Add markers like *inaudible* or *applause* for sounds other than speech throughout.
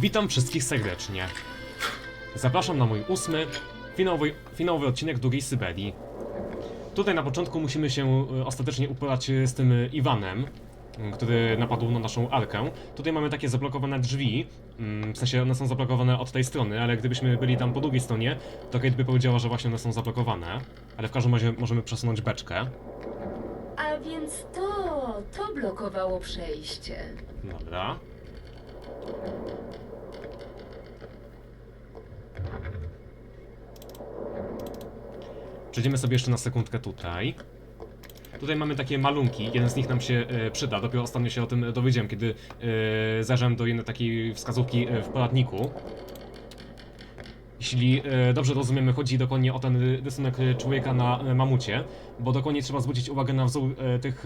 Witam wszystkich serdecznie. Zapraszam na mój ósmy, finałowy, finałowy odcinek Długiej Syberii. Tutaj na początku musimy się e, ostatecznie uporać e, z tym e, Iwanem, który napadł na naszą arkę. Tutaj mamy takie zablokowane drzwi, w sensie one są zablokowane od tej strony, ale gdybyśmy byli tam po drugiej stronie, to Kate by powiedziała, że właśnie one są zablokowane. Ale w każdym razie możemy przesunąć beczkę. A więc to, to blokowało przejście. Dobra. Przejdziemy sobie jeszcze na sekundkę tutaj. Tutaj mamy takie malunki, jeden z nich nam się e, przyda, dopiero ostatnio się o tym dowiedziałem, kiedy e, zajrzałem do jednej takiej wskazówki e, w poradniku. Jeśli e, dobrze rozumiemy, chodzi dokładnie o ten ry- rysunek człowieka na mamucie, bo dokładnie trzeba zwrócić uwagę na wzór tych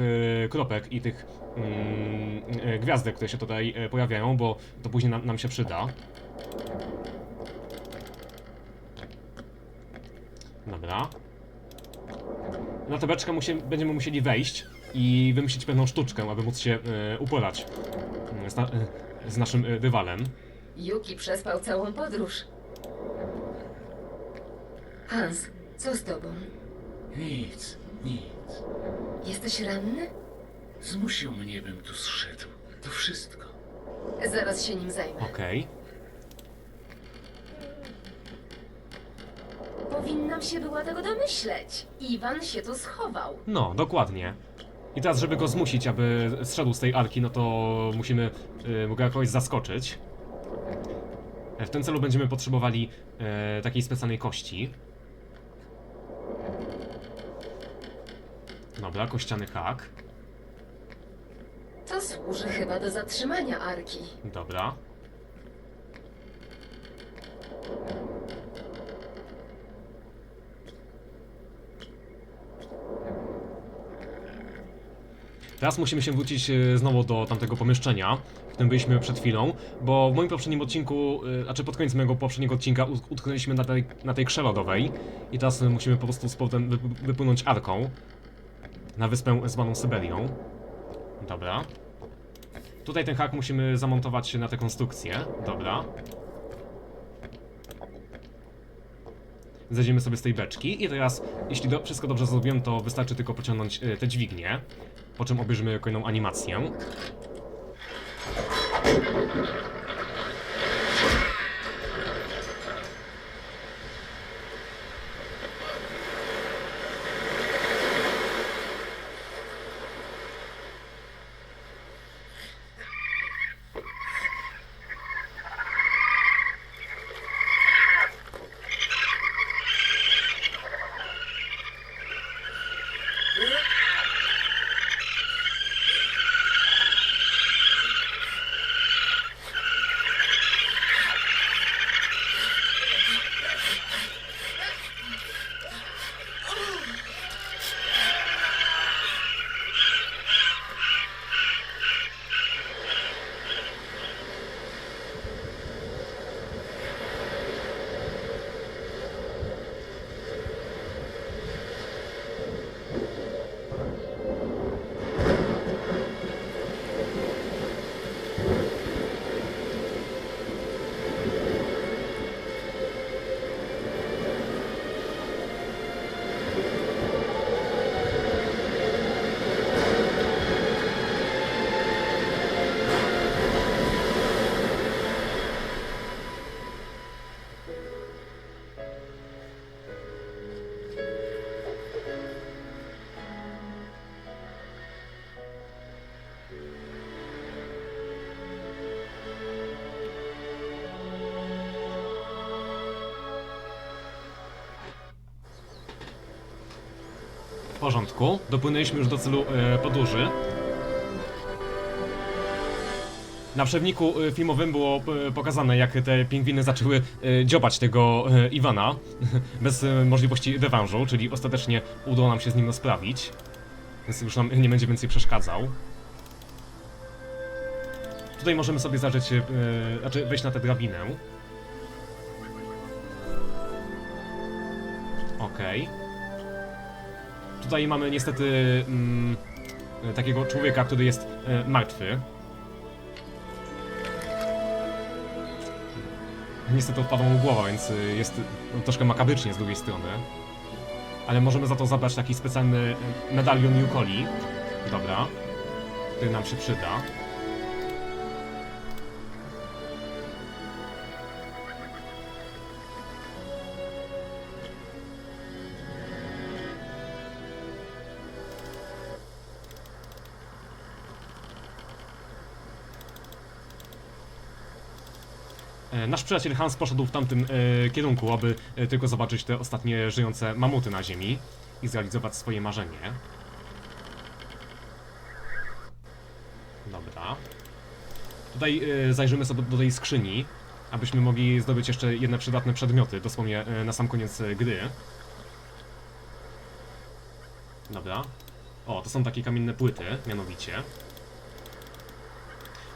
kropek i tych mm, gwiazdek, które się tutaj pojawiają, bo to później nam się przyda. Dobra. Na tę beczkę musi, będziemy musieli wejść i wymyślić pewną sztuczkę, aby móc się e, uporać e, z, na, e, z naszym e, rywalem. Yuki przespał całą podróż. Hans, co z tobą? Nic, nic. Jesteś ranny? Zmusił mnie, bym tu zszedł. To wszystko. Zaraz się nim zajmę. Okej. Powinnam się była tego domyśleć. Iwan się tu schował. No, dokładnie. I teraz, żeby go zmusić, aby zszedł z tej arki, no to musimy y, go jakoś zaskoczyć. W tym celu będziemy potrzebowali e, takiej specjalnej kości. Dobra, kościany hak. To służy chyba do zatrzymania Arki. Dobra. Teraz musimy się wrócić e, znowu do tamtego pomieszczenia, w którym byliśmy przed chwilą, bo w moim poprzednim odcinku, e, znaczy pod koniec mojego poprzedniego odcinka ut- utknęliśmy na tej, na tej krze lodowej i teraz e, musimy po prostu z powrotem wy- wypłynąć arką na wyspę zwaną Syberią. Dobra. Tutaj ten hak musimy zamontować na tę konstrukcję. Dobra. Zejdziemy sobie z tej beczki i teraz, jeśli do, wszystko dobrze zrobiłem, to wystarczy tylko pociągnąć y, te dźwignie, po czym obejrzymy kolejną animację. Porządku. Dopłynęliśmy już do celu e, podróży. Na przewniku e, filmowym było e, pokazane, jak te pingwiny zaczęły e, dziobać tego Iwana *laughs* bez możliwości rewanżu, czyli ostatecznie udało nam się z nim rozprawić. Więc już nam nie będzie więcej przeszkadzał. Tutaj możemy sobie e, znaczy wejść na tę drabinę. Okej. Tutaj mamy niestety mm, takiego człowieka, który jest e, martwy. niestety odpadła mu głowa, więc y, jest y, troszkę makabrycznie z drugiej strony. Ale możemy za to zabrać taki specjalny y, medalion Yukoli. Dobra. Który nam się przyda. Nasz przyjaciel Hans poszedł w tamtym e, kierunku, aby e, tylko zobaczyć te ostatnie żyjące mamuty na ziemi i zrealizować swoje marzenie. Dobra. Tutaj e, zajrzymy sobie do tej skrzyni, abyśmy mogli zdobyć jeszcze jedne przydatne przedmioty, dosłownie e, na sam koniec e, gry. Dobra. O, to są takie kamienne płyty, mianowicie.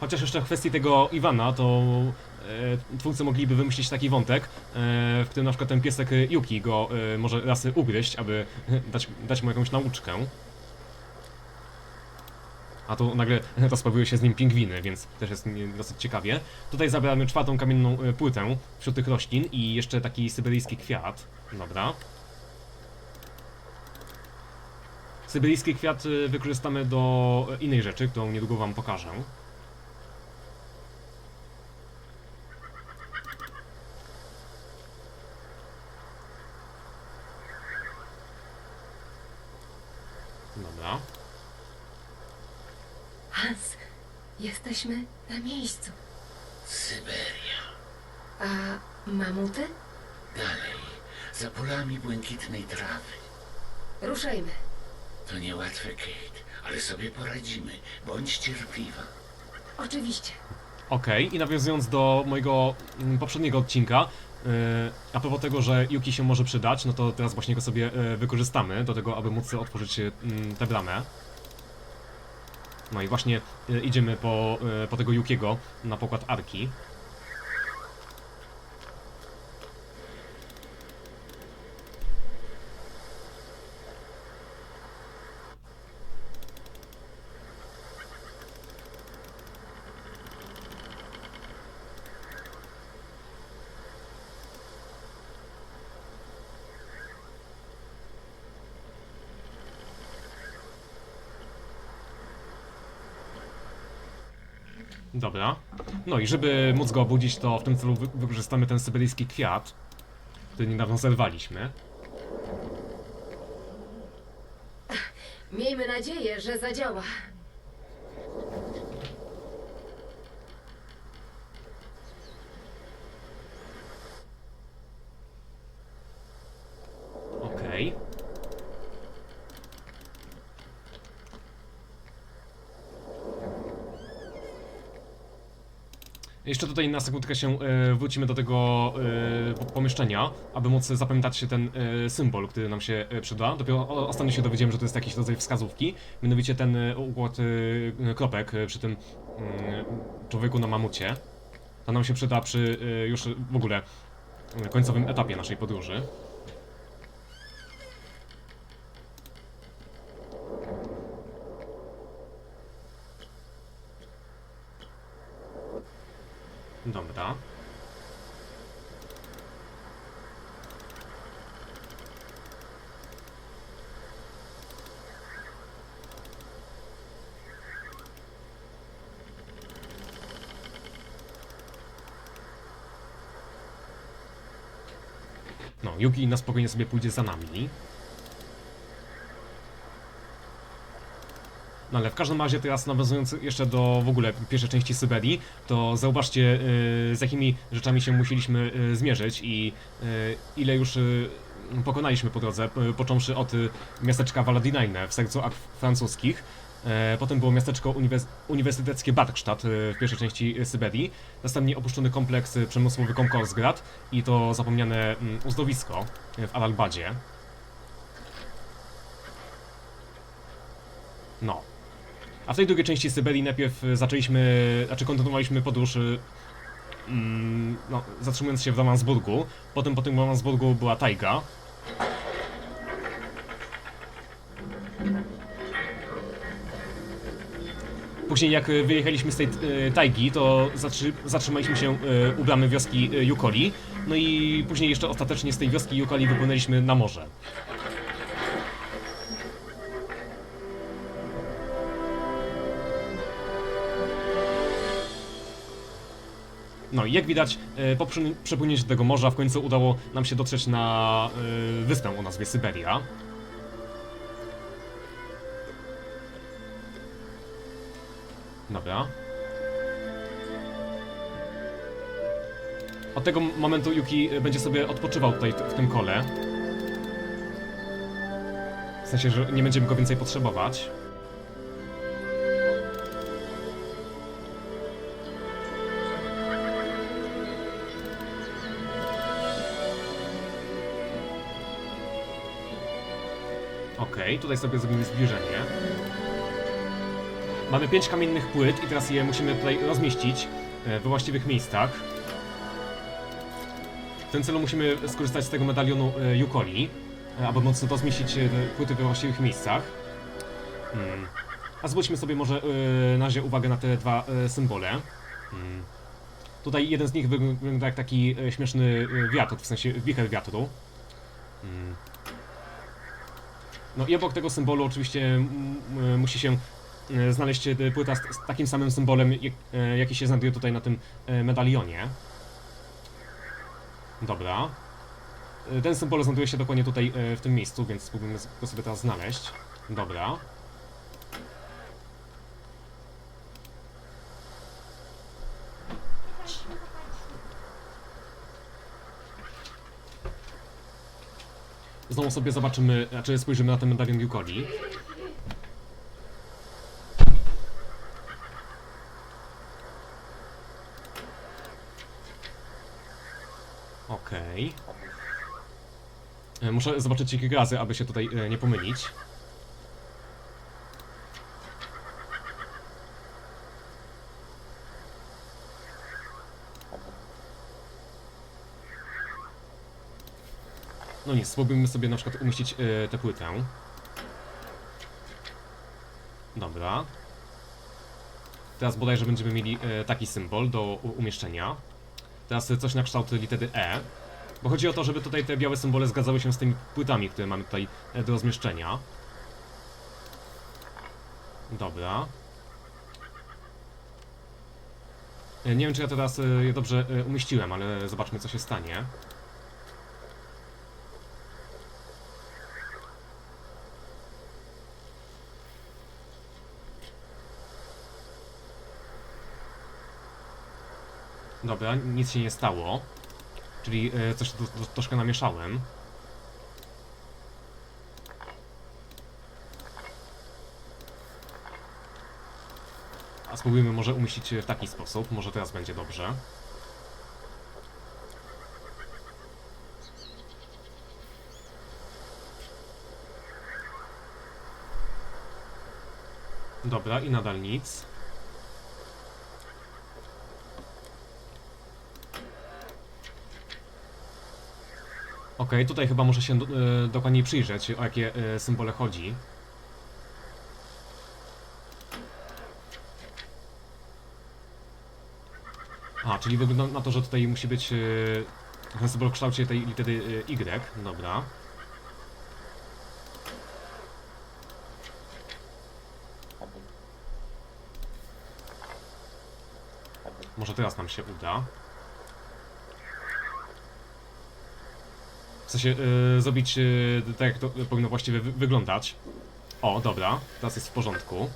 Chociaż jeszcze w kwestii tego Iwana, to e, twórcy mogliby wymyślić taki wątek, e, w którym na przykład ten piesek e, Yuki go e, może raz ugryźć, aby *laughs* dać, dać mu jakąś nauczkę. A tu nagle *laughs* rozprawiły się z nim pingwiny, więc też jest dosyć ciekawie. Tutaj zabieramy czwartą kamienną e, płytę wśród tych roślin i jeszcze taki syberyjski kwiat. Dobra. Syberyjski kwiat e, wykorzystamy do e, innej rzeczy, którą niedługo wam pokażę. Dobra. Hans, jesteśmy na miejscu. Syberia. A mamuty? Dalej, za polami błękitnej trawy. Ruszajmy. To niełatwe, Kate, ale sobie poradzimy. Bądź cierpliwa. Oczywiście. Okej, i nawiązując do mojego mm, poprzedniego odcinka, yy, a propos tego, że Yuki się może przydać, no to teraz właśnie go sobie yy, wykorzystamy do tego, aby móc otworzyć yy, tę bramę. No i właśnie yy, idziemy po, yy, po tego Yukiego na pokład Arki. Dobra. No i żeby móc go obudzić, to w tym celu wy wykorzystamy ten syberyjski kwiat, który niedawno zerwaliśmy. Miejmy nadzieję, że zadziała. Okej. Jeszcze tutaj na sekundkę się e, wrócimy do tego e, po- pomieszczenia, aby móc zapamiętać się ten e, symbol, który nam się e, przyda. Dopiero o, ostatnio się dowiedziałem, że to jest jakiś rodzaj wskazówki, mianowicie ten e, układ e, kropek e, przy tym mm, człowieku na mamucie. To nam się przyda przy e, już w ogóle e, końcowym etapie naszej podróży. Dobra. No, Yuki na spokojnie sobie pójdzie za nami. No ale w każdym razie teraz nawiązując jeszcze do w ogóle pierwszej części Syberii, to zauważcie yy, z jakimi rzeczami się musieliśmy yy, zmierzyć i yy, ile już yy, pokonaliśmy po drodze, yy, począwszy od yy, miasteczka Valadinajne w sercu Alp francuskich. E, Potem było miasteczko uniwers uniwersyteckie Barkstadt e, w pierwszej części Syberii, następnie opuszczony kompleks e, przemysłowy Komkorsgrad i to zapomniane mm, uzdowisko w Alalbadzie. No. A w tej drugiej części Syberii najpierw zaczęliśmy, znaczy kontynuowaliśmy podróż, mm, no, zatrzymując się w Ramansburgu. Potem po tym Ramansburgu była tajga. Później jak e, wyjechaliśmy z tej e, tajgi, to zatrzy, zatrzymaliśmy się e, u bramy wioski e, Yukoli. No i później jeszcze ostatecznie z tej wioski Yukoli wypłynęliśmy na morze. No i jak widać, po przepłynięciu tego morza w końcu udało nam się dotrzeć na wyspę o nazwie Syberia. Dobra. Od tego momentu Yuki e, będzie sobie odpoczywał tutaj w tym kole. W sensie, że nie będziemy go więcej potrzebować. Okej, tutaj sobie zrobimy zbliżenie. Mamy pięć kamiennych płyt i teraz je musimy tutaj rozmieścić e, we właściwych miejscach. W tym celu musimy skorzystać z tego medalionu e, Yukoli, e, aby móc rozmieścić płyty we właściwych miejscach. Hmm. A zwróćmy sobie może na razie uwagę na te dwa symbole. Hmm. Tutaj jeden z nich wyg- wygląda jak taki śmieszny wiatr, w sensie wicher wiatru. Hmm. No i obok tego symbolu oczywiście musi się znaleźć e, płyta z, z takim samym symbolem, jak, e, jaki się znajduje tutaj na tym e, medalionie. Dobra. E, Ten symbol znajduje się dokładnie tutaj e, w tym miejscu, więc spróbujemy go sobie teraz znaleźć. Dobra. Znowu sobie zobaczymy, znaczy spojrzymy na ten medalion Yukoli. Okej. E, Muszę zobaczyć kilka razy, aby się tutaj e, nie pomylić. No nic, spróbujmy sobie na przykład umieścić e, tę płytę. Dobra. Teraz bodajże będziemy mieli e, taki symbol do umieszczenia. Teraz coś na kształt litery E. Bo chodzi o to, żeby tutaj te białe symbole zgadzały się z tymi płytami, które mamy tutaj e, do rozmieszczenia. Dobra. E, Nie wiem, czy ja teraz e, je dobrze umieściłem, ale zobaczmy, co się stanie. Dobra, nic się nie stało. Czyli e, coś troszkę namieszałem. A spróbujmy może umieścić w taki sposób. Może teraz będzie dobrze. Dobra, i nadal nic. Okej, tutaj chyba muszę się do, e, dokładniej przyjrzeć, o jakie e, symbole chodzi. A, czyli wygląda na to, że tutaj musi być e, ten symbol w kształcie tej litery e, Y. Dobra. Może teraz nam się uda. Chce się e, zrobić e, tak, jak to powinno właściwie wy wyglądać. O, dobra, teraz jest w porządku.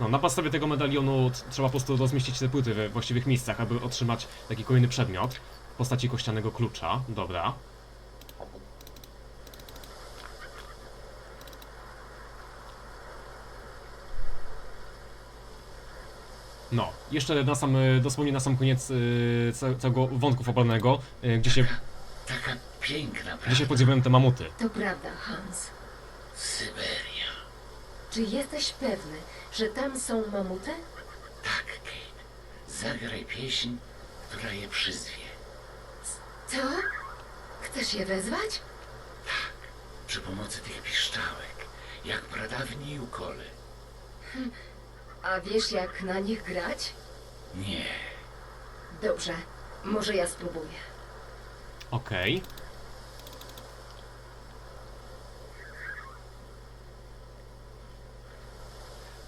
No, na podstawie tego medalionu trzeba po prostu rozmieścić te płyty we właściwych miejscach, aby otrzymać taki kolejny przedmiot w postaci kościanego klucza. Dobra. No, jeszcze na sam, e, dosłownie na sam koniec ca- całego wątku fabularnego, e, gdzie się, Taka piękna, gdzie się prawda? podziwiają te mamuty. To prawda, Hans. Syberia. Czy jesteś pewny, że tam są mamuty? Tak, Kate. Zagraj pieśń, która je przyzwie. Co? Chcesz je wezwać? Przy pomocy tych piszczałek, jak pradawni ukole. A wiesz, jak na nich grać? Nie. Dobrze, może ja spróbuję. Okej.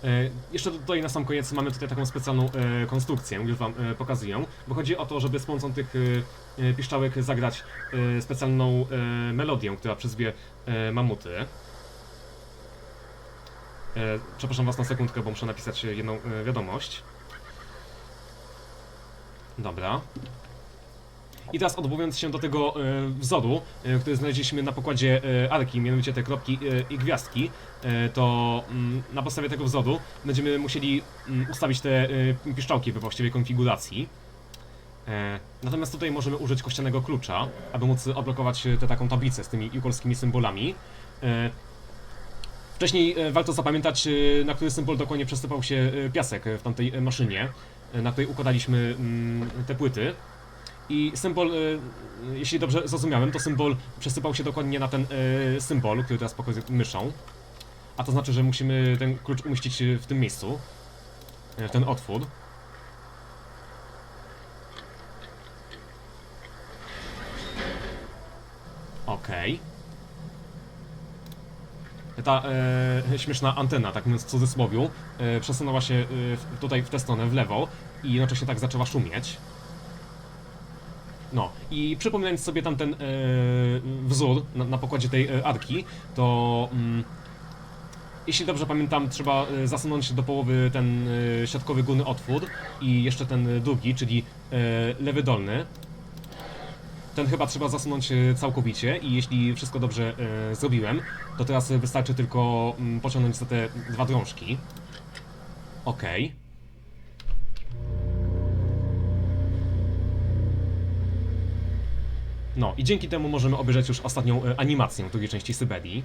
E, Jeszcze tutaj na sam koniec mamy tutaj taką specjalną e, konstrukcję, już wam e, pokazuję, bo chodzi o to, żeby z pomocą tych piszczałek zagrać specjalną melodię, która przyzwie mamuty. Przepraszam was na sekundkę, bo muszę napisać jedną wiadomość. Dobra. I teraz odwołując się do tego e, wzoru, e, który znaleźliśmy na pokładzie e, arki, mianowicie te kropki e, i gwiazdki, e, to mm, na podstawie tego wzoru będziemy musieli mm, ustawić te e, piszczałki we właściwej konfiguracji. E, natomiast tutaj możemy użyć kościanego klucza, aby móc odblokować e, tę taką tablicę z tymi jugolskimi symbolami. E, Wcześniej e, warto zapamiętać, e, na który symbol dokładnie przesypał się piasek w tamtej maszynie, na której układaliśmy mm, te płyty. I symbol, y, jeśli dobrze zrozumiałem, to symbol przesypał się dokładnie na ten y, symbol, który teraz pokazuję myszą. A to znaczy, że musimy ten klucz umieścić w tym miejscu. y, W ten otwór. Okej. Ta e, śmieszna antena, tak mówiąc w cudzysłowiu, e, przesunęła się e, tutaj w tę stronę, w lewo i jednocześnie tak zaczęła szumieć. No i przypominając sobie tamten e, wzór na, na pokładzie tej e, arki, to mm, jeśli dobrze pamiętam, trzeba e, zasunąć do połowy ten e, środkowy górny otwór i jeszcze ten drugi, czyli e, lewy dolny. Ten chyba trzeba zasunąć e, całkowicie i jeśli wszystko dobrze e, zrobiłem, to teraz wystarczy tylko mm, pociągnąć za te dwa drążki. Okej. No i dzięki temu możemy obejrzeć już ostatnią e, animację drugiej części Syberii.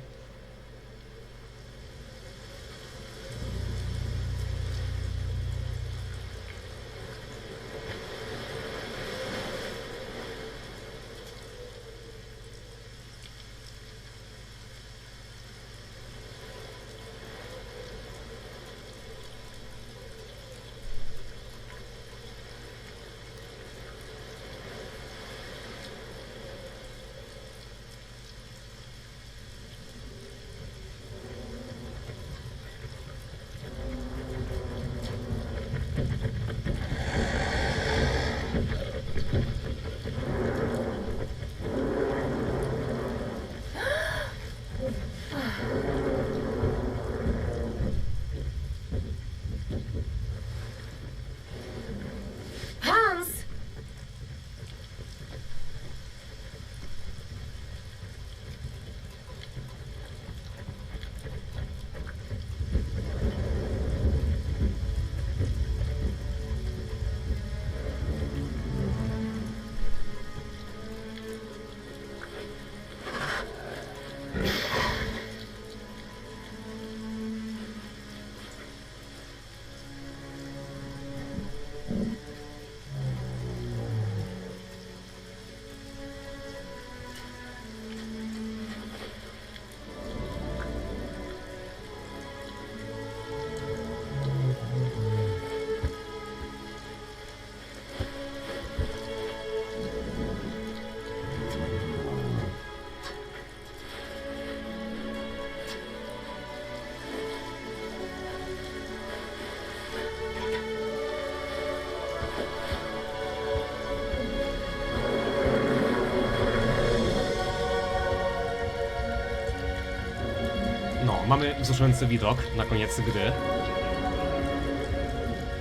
Mamy wzruszający widok na koniec gry.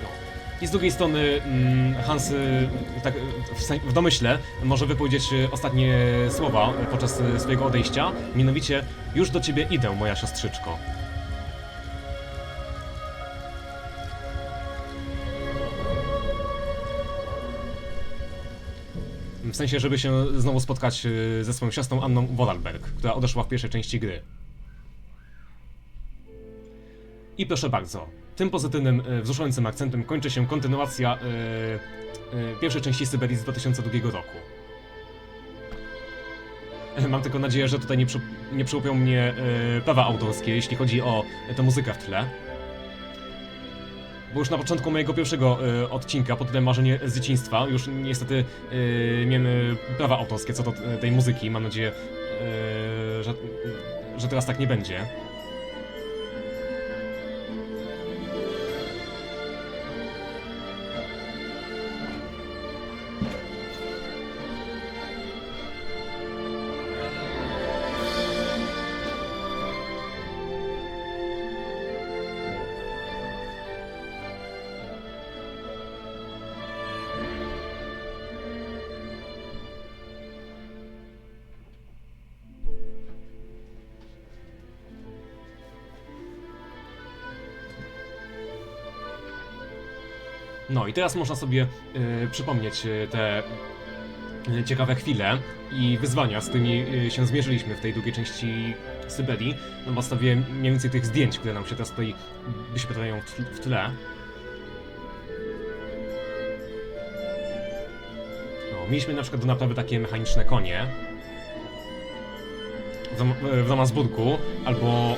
No. I z drugiej strony mm, Hans tak, w, domyśle może wypowiedzieć ostatnie słowa podczas swojego odejścia, mianowicie już do ciebie idę, moja siostrzyczko. W sensie, żeby się znowu spotkać y, ze swoją siostrą Anną Vorarlberg, która odeszła w pierwszej części gry. I proszę bardzo, tym pozytywnym, e, wzruszającym akcentem kończy się kontynuacja e, e, pierwszej części Syberii z 2002 roku. Mam tylko nadzieję, że tutaj nie, przy, nie przyłupią mnie e, prawa autorskie, jeśli chodzi o tę muzykę w tle. bo już na początku mojego pierwszego e, odcinka pod tytułem Marzenie z dzieciństwa już niestety e, miałem prawa autorskie co do tej muzyki. Mam nadzieję, e, że, że teraz tak nie będzie. No i teraz można sobie e, przypomnieć e, te e, ciekawe chwile i wyzwania, z którymi e, się zmierzyliśmy w tej drugiej części Syberii, na podstawie mniej więcej tych zdjęć, które nam się teraz tutaj wyświetlają w, tl- w tle. No, mieliśmy na przykład do naprawy takie mechaniczne konie w, Dam- w Damasburgu, albo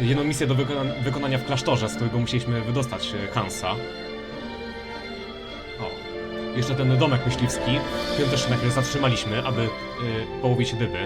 jedną misję do wykona wykonania w klasztorze, z którego musieliśmy wydostać Hansa. Jeszcze ten domek myśliwski, w którym też na chwilę zatrzymaliśmy, aby y, połowić ryby.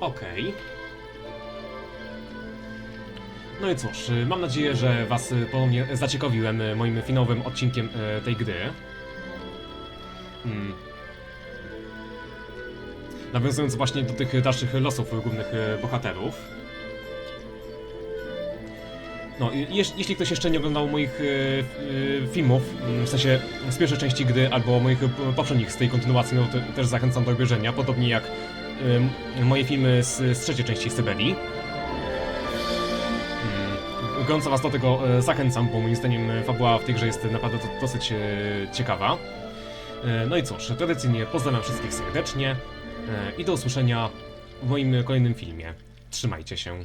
Okej. No i cóż, y, mam nadzieję, że Was y, ponownie zaciekawiłem y, moim finałowym odcinkiem tej gry. Hmm. Nawiązując właśnie do tych dalszych losów głównych bohaterów. No, i jeż- jeśli ktoś jeszcze nie oglądał moich filmów, mm, w sensie z pierwszej części gry albo moich poprzednich z tej kontynuacji, no to też zachęcam do obejrzenia, podobnie jak moje filmy z, z trzeciej części Syberii. Gorąco was do tego e, zachęcam, bo moim zdaniem e, fabuła w tej grze jest naprawdę do, dosyć e, ciekawa. No i cóż, tradycyjnie pozdrawiam wszystkich serdecznie i do usłyszenia w moim kolejnym filmie. Trzymajcie się.